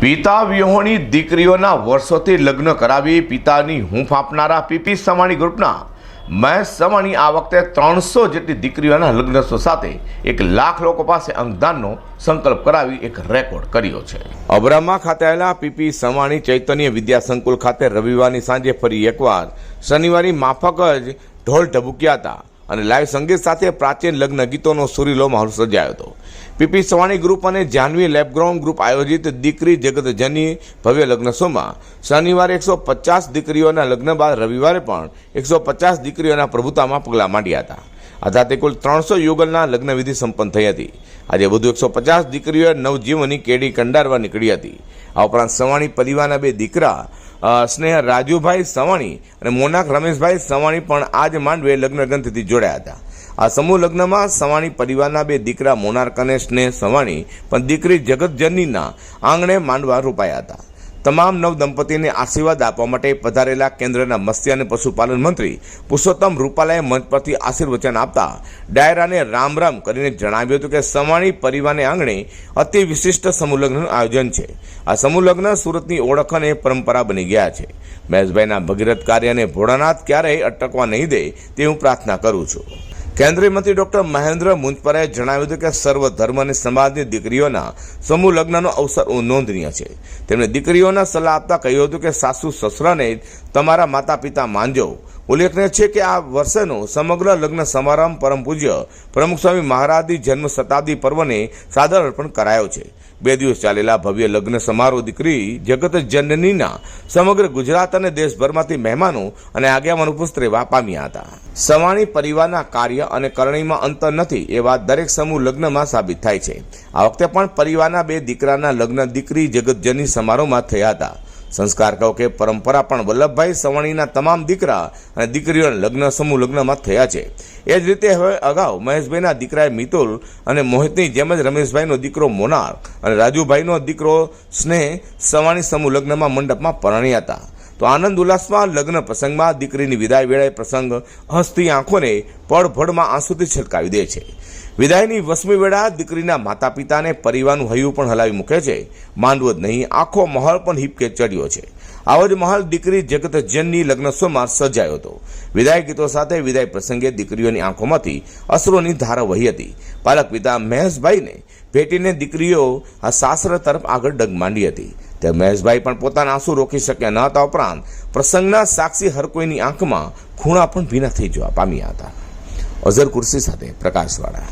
પિતા વિહોણી દીકરીઓના વર્ષોથી લગ્ન કરાવી પિતાની હૂંફ આપનારા પીપી સવાણી ગ્રુપના મહેશ સવાણી આ વખતે ત્રણસો જેટલી દીકરીઓના લગ્ન સાથે એક લાખ લોકો પાસે અંગદાનનો સંકલ્પ કરાવી એક રેકોર્ડ કર્યો છે. અબરામા ખાતે આવેલા પીપી સવાણી ચૈતન્ય વિદ્યા સંકુલ ખાતે રવિવારની સાંજે ફરી એકવાર શનિવારી માફક જ ઢોલ ઢબુક્યા હતા. અને લાઈવ સંગીત સાથે પ્રાચીન લગ્ન ગીતોનો સુરીલો માહોલ સર્જાયો હતો. પીપી સવાણી ગ્રુપ અને જાહ્નવી લેબગ્રાઉન્ડ ગ્રુપ આયોજિત દીકરી જગતજની ભવ્ય લગ્ન શોમાં. શનિવારે એકસો પચાસ દીકરીઓના લગ્ન બાદ રવિવારે પણ એકસો પચાસ દીકરીઓના પ્રભુતામાં પગલાં માંડ્યા હતા. આ સાથે કુલ ત્રણસો યુગલના લગ્નવિધિ સંપન્ન થઈ હતી. આજે વધુ એકસો પચાસ દીકરીઓએ નવજીવનની કેડી કંડારવા નીકળી હતી. આ ઉપરાંત સવાણી પરિવારના બે દીકરા સ્નેહ રાજુભાઈ સવાણી અને મોનાક રમેશભાઈ સવાણી પણ આજ માંડવે લગ્ન ગ્રંથથી જોડાયા હતા. આ સમૂહ લગ્નમાં સવાણી પરિવારના બે દીકરા મોનાર્ક અને સ્નેહ સવાણી, પણ દીકરી જગતજનનીના આંગણે માંડવા રોપાયા હતા. તમામ નવ દંપતીને આશીર્વાદ આપવા માટે પધારેલા કેન્દ્રના મત્સ્ય અને પશુપાલન મંત્રી પુરુષોત્તમ રૂપાલાએ મંચ પરથી આશીર્વચન આપતા ડાયરાને રામ રામ કરીને જણાવ્યું હતું કે સવાણી પરિવારને આંગણે અતિ વિશિષ્ટ સમૂહલગ્નનું આયોજન છે. આ સમૂહલગ્ન સુરતની ઓળખ અને પરંપરા બની ગયા છે. મહેશભાઈના ભગીરથ કાર્યને ભોળાનાથ ક્યારેય અટકવા નહીં દે તે હું પ્રાર્થના કરું છું. કેન્દ્રીય મંત્રી ડોક્ટર મહેન્દ્ર મુંજપરાએ જણાવ્યું હતું કે સર્વ ધર્મ અને સમાજની દીકરીઓના સમૂહ લગ્નનો અવસર નોંધનીય છે. તેમણે દીકરીઓના સલાહ આપતા કહ્યું હતું કે સાસુ સસરાને તમારા માતા પિતા માનજો. ઉલ્લેખનીય છે કે આ વર્ષેનો સમગ્ર લગ્ન સમારંભ પરમ પૂજ્ય પ્રમુખ સ્વામી મહારાજની જન્મ શતાબ્દી પર્વને સાદર અર્પણ કરાયો છે. બે દિવસ ચાલેલા ભવ્ય લગ્ન સમારોહ દીકરી જગત જનનીના સમગ્ર ગુજરાત અને દેશભરમાંથી મહેમાનો અને આગેવાનો પુસ્તરેવા પામ્યા હતા. સવાણી પરિવારના કાર્ય અને કરણીમાં અંતર નથી એ વાત દરેક સમૂહ લગ્નમાં સાબિત થાય છે. આ વખતે પણ પરિવારના બે દીકરાના લગ્ન દીકરી જગતજની સમારોહમાં થયા હતા. સંસ્કાર કહો કે પરંપરા પણ વલ્લભભાઈ સવાણીના તમામ દીકરા અને દીકરીઓના લગ્ન, સમૂહ લગ્નમાં થયા છે. એ જ રીતે હવે અગાઉ મહેશભાઈના દીકરાએ મિતુલ અને મોહિતની જેમ જ રમેશભાઈનો દીકરો મોનાર અને રાજુભાઈનો દીકરો સ્નેહ સવાણી સમૂહ લગ્નમાં મંડપમાં પરણ્યા હતા. તો આનંદ ઉલ્લાસમાં લગ્ન પ્રસંગમાં દીકરીની વિદાય વેળાએ પ્રસંગ હસતી આંખોને પળભળમાં આંસુથી છલકાવી દે છે. વિદાયની વસમી વેળા દીકરીના માતા પિતાને પરિવારનું હૈયું પણ હલાવી મૂકે છે. માંડવો જ નહીં, આખો મહલ પણ હિપકે ચડ્યો છે. આવો જ મહલ દીકરી જગત જનની લગ્નોત્સવમાં સજાયો હતો. વિદાય ગીતો સાથે વિદાય પ્રસંગે દીકરીઓની આંખોમાંથી અશ્રુની ધારા વહી હતી. પાલક પિતા મહેશભાઈને ભેટીને દીકરીઓ આ સાસરા તરફ આગળ ડગ માંડી હતી. તે મહેશભાઈ પણ પોતાના આંસુ રોકી શક્યા ન હતા ઉપરાંત પ્રસંગના સાક્ષી હર કોઈની આંખમાં ખૂણા પણ ભીના થઈ જવા પામ્યા હતા. અઝર કુર્સી સાથે પ્રકાશવાળા.